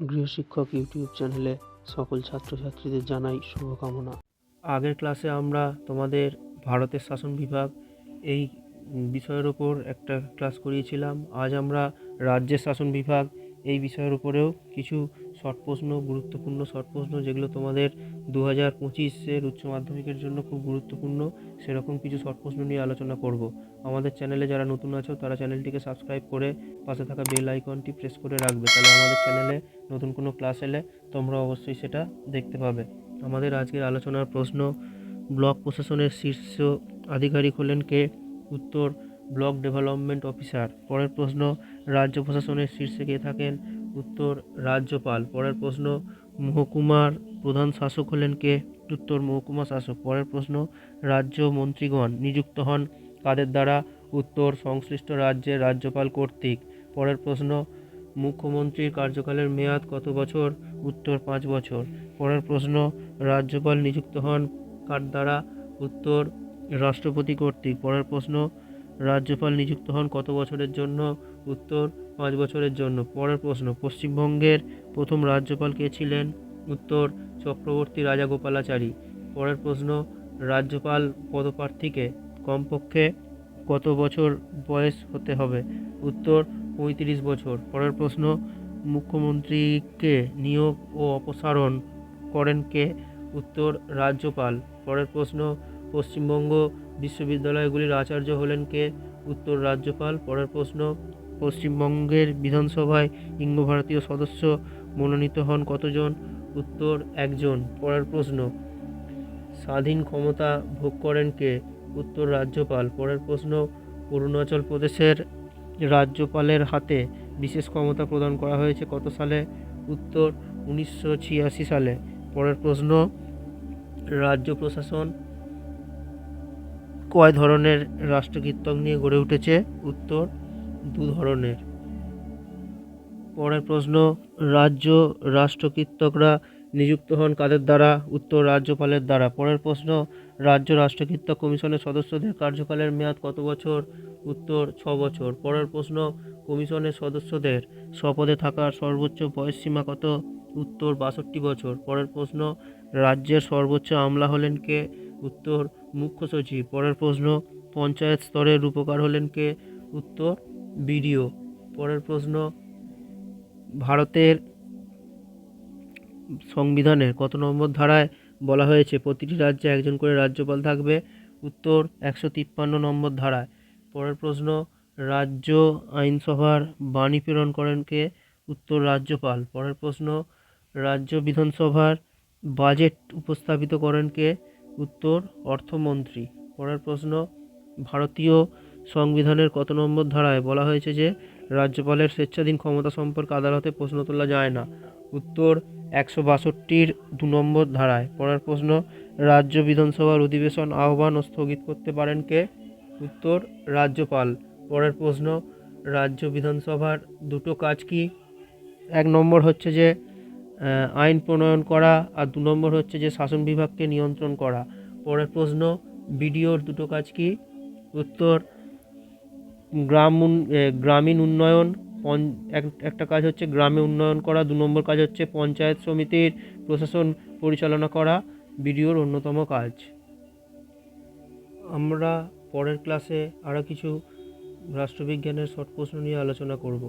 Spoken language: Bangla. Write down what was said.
গৃহশিক্ষক ইউটিউব চ্যানেলে সকল ছাত্রছাত্রীদের জানাই শুভকামনা। আগের ক্লাসে আমরা তোমাদের ভারতের শাসন বিভাগ এই বিষয়ের ওপর একটা ক্লাস করিয়েছিলাম। আজ আমরা রাজ্যের শাসন বিভাগ বিষয়ের উপরেও কিছু শর্ট প্রশ্ন, গুরুত্বপূর্ণ শর্ট প্রশ্ন, যেগুলো তোমাদের দু হাজার পঁচিশের উচ্চ মাধ্যমিকের জন্য খুব গুরুত্বপূর্ণ, সেরকম কিছু শর্ট প্রশ্ন নিয়ে আলোচনা করব। আমাদের চ্যানেলে যারা নতুন আছো, তারা চ্যানেলটিকে সাবস্ক্রাইব করে পাশে থাকা বেল আইকনটি প্রেস করে রাখবে। তাহলে আমাদের চ্যানেলে নতুন কোনো ক্লাস এলে তোমরা অবশ্যই সেটা দেখতে পাবে। আমাদের আজকের আলোচনার প্রশ্ন ব্লক প্রশাসনের শীর্ষ আধিকারিক হলেন কে? উত্তর ব্লক ডেভেলপমেন্ট অফিসার। পরের প্রশ্ন, রাজ্য প্রশাসনের শীর্ষে কে থাকেন? উত্তর, রাজ্যপাল। পরের প্রশ্ন, মহকুমার প্রধান শাসক হলেন কে? উত্তর, মহকুমা শাসক। পরের প্রশ্ন, রাজ্য মন্ত্রীগণ নিযুক্ত হন কাদের দ্বারা? উত্তর, সংশ্লিষ্ট রাজ্যের রাজ্যপাল কর্তৃক। পরের প্রশ্ন, মুখ্যমন্ত্রীর কার্যকালের মেয়াদ কত বছর? উত্তর, পাঁচ বছর। পরের প্রশ্ন, রাজ্যপাল নিযুক্ত হন কার দ্বারা? উত্তর, রাষ্ট্রপতি কর্তৃক। পরের প্রশ্ন রাজ্যপাল নিযুক্ত হন কত বছরের জন্য? উত্তর, পাঁচ বছরের জন্য। পরের প্রশ্ন, পশ্চিমবঙ্গের প্রথম রাজ্যপাল কে ছিলেন? উত্তর, চক্রবর্তী রাজাগোপালাচারী পরের প্রশ্ন, রাজ্যপাল পদপ্রার্থীকে কমপক্ষে কত বছর বয়স হতে হবে? উত্তর, পঁয়ত্রিশ বছর। পরের প্রশ্ন মুখ্যমন্ত্রীকে নিয়োগ ও অপসারণ করেন কে? উত্তর, রাজ্যপাল। পরের প্রশ্ন, পশ্চিমবঙ্গ বিশ্ববিদ্যালয়গুলির আচার্য হলেন কে? উত্তর রাজ্যপাল। পরের প্রশ্ন, পশ্চিমবঙ্গের বিধানসভায় ইঙ্গ ভারতীয় সদস্য মনোনীত হন কতজন? উত্তর, একজন। পরের প্রশ্ন, স্বাধীন ক্ষমতা ভোগ করেন কে? উত্তর, রাজ্যপাল। পরের প্রশ্ন, অরুণাচল প্রদেশের রাজ্যপালের হাতে বিশেষ ক্ষমতা প্রদান করা হয়েছে কত সালে? উত্তর, উনিশশো ছিয়াশি সালে। পরের প্রশ্ন, রাজ্য প্রশাসন কয় ধরনের রাষ্ট্রকীর্তক নিয়ে গড়ে উঠেছে? উত্তর, দু ধরনের। পরের প্রশ্ন, রাজ্য রাষ্ট্রকীর্তকরা নিযুক্ত হন কাদের দ্বারা? উত্তর, রাজ্যপালের দ্বারা। পরের প্রশ্ন, রাজ্য রাষ্ট্রকীর্তক কমিশনের সদস্যদের কার্যকালের মেয়াদ কত বছর? উত্তর, ছ বছর। পরের প্রশ্ন, কমিশনের সদস্যদের শপথে থাকার সর্বোচ্চ বয়সসীমা কত? উত্তর, বাষট্টি বছর। পরের প্রশ্ন, রাজ্যের সর্বোচ্চ আমলা হলেন কে? উত্তর মুখ্য সচিব। পরের প্রশ্ন, পঞ্চায়েত স্তরের রূপকার হলেন কে? উত্তর, বিডিও। পরের প্রশ্ন, ভারতের সংবিধানের কত নম্বর ধারায় বলা হয়েছে, প্রতিটি রাজ্যে একজন করে রাজ্যপাল থাকবে? উত্তর, একশো তিপ্পান্ন নম্বর ধারায়। পরের প্রশ্ন, রাজ্য আইনসভার বাণী প্রেরণ করেন কে? উত্তর, রাজ্যপাল। পরের প্রশ্ন, রাজ্য বিধানসভার বাজেট উপস্থাপিত করেন কে? উত্তর, অর্থমন্ত্রী। পরের প্রশ্ন, ভারতীয় সংবিধানের কত নম্বর ধারায় বলা হয়েছে যে, রাজ্যপালের স্বেচ্ছাধীন ক্ষমতা সম্পর্কে আদালতে প্রশ্ন তোলা যায় না। উত্তর, একশো বাষট্টির দু নম্বর ধারায়। পরের প্রশ্ন, রাজ্য বিধানসভার অধিবেশন আহ্বান ও স্থগিত করতে পারেন কে? উত্তর, রাজ্যপাল। পরের প্রশ্ন, রাজ্য বিধানসভার দুটো কাজ কি? এক নম্বর হচ্ছে যে আইন প্রণয়ন করা আর দু নম্বর হচ্ছে যে শাসন বিভাগকে নিয়ন্ত্রণ করা। পরের প্রশ্ন, বিডিওর দুটো কাজ কি? উত্তর, গ্রাম গ্রামীণ উন্নয়ন একটা কাজ হচ্ছে গ্রামে উন্নয়ন করা, দু নম্বর কাজ হচ্ছে পঞ্চায়েত সমিতির প্রশাসন পরিচালনা করা, বিডিওর অন্যতম কাজ। আমরা পরের ক্লাসে আরও কিছু রাষ্ট্রবিজ্ঞানের শর্ট প্রশ্ন নিয়ে আলোচনা করব।